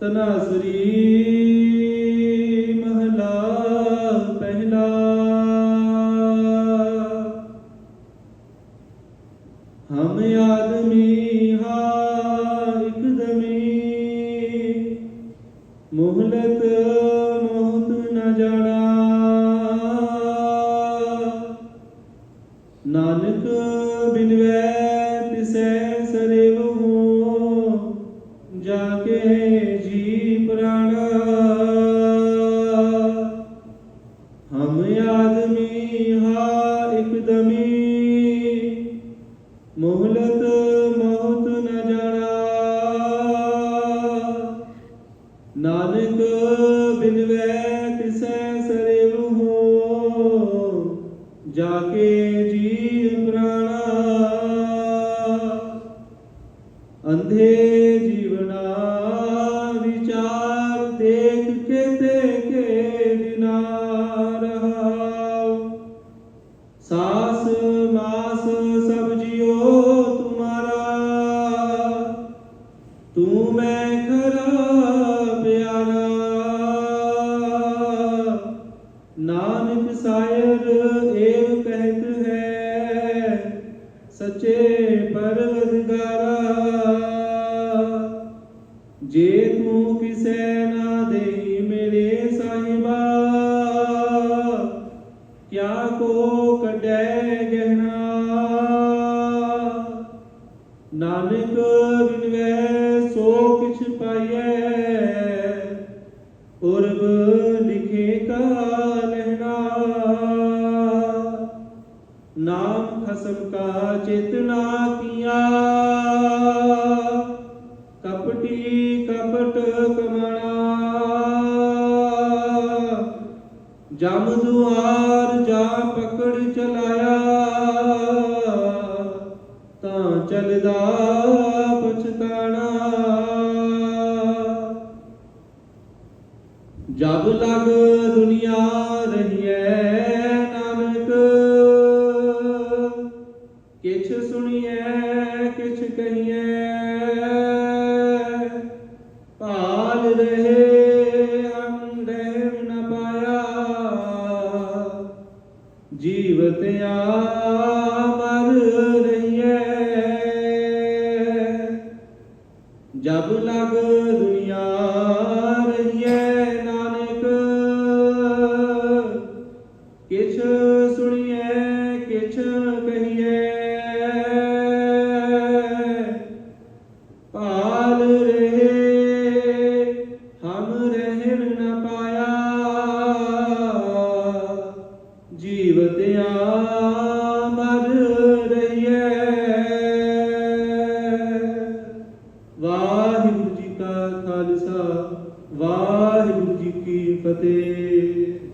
ਤਨਾਸਰੀ ਮਹਲਾ ਪਹਿਲਾ। ਹਮ ਆਦਮੀ ਹਾ ਇਕਦਮੀ ਮੋਹਤ ਨ ਜਾਣਾ। ਨਾਨਕ ਬਿਨ ਵੈ ਤਿਸੈ ਜੀ ਪ੍ਰਾਣਾ। ਹਮ ਆਦਮੀ ਹਾ ਇਕਦਮੀ। ਮੋਹਲਤ ਮੌਤ ਨ ਜਾਣਾ। ਨਾਨਕ ਬਿਨਵੈ ਤਿਸੈ ਸਰੇਵ ਜਾ ਕੇ ਜੀ ਪ੍ਰਾਣਾ। ਅੰਧੇ ਸੱਚੇ ਪਰਵਦਗਾਰਾ ਜੇ ਤੂੰ ਕਿਸੇ ਨਾ ਦੇਈ ਮੇਰੇ ਸਾਹਿਬਾ। ਕਿਆ ਕੋ ਕੱਢੈ ਗਹਿਣਾ। ਨਾਨਕ ਬਿਨਵੈ ਸੋ ਕਿਛ ਪਾਈਐ। ਪੁਰਬ ਨਾਮ ਕਾ ਚੇਤਨਾ ਕੀਆ। ਕਪਟੀ ਕਪਟ ਕਮਣਾ। ਜਮ ਦੁਆਰ ਜਾ ਪਕੜ ਚਲਾਇਆ। ਤਾਂ ਚਲਦਾ ਪਛਤਾਣਾ। ਜਬ ਲਗ ਦੁਨੀਆ ਰਹੀ ਜੀਵਤ ਆ ਮਰ ਜਬ ਲਗ ਦੁਨੀਆ ਮਰ ਰਹੀਐ ਵਾਹਿਗੁਰੂ ਜੀ ਕਾ ਖਾਲਸਾ ਵਾਹਿਗੁਰੂ ਜੀ ਕੀ ਫਤਿਹ।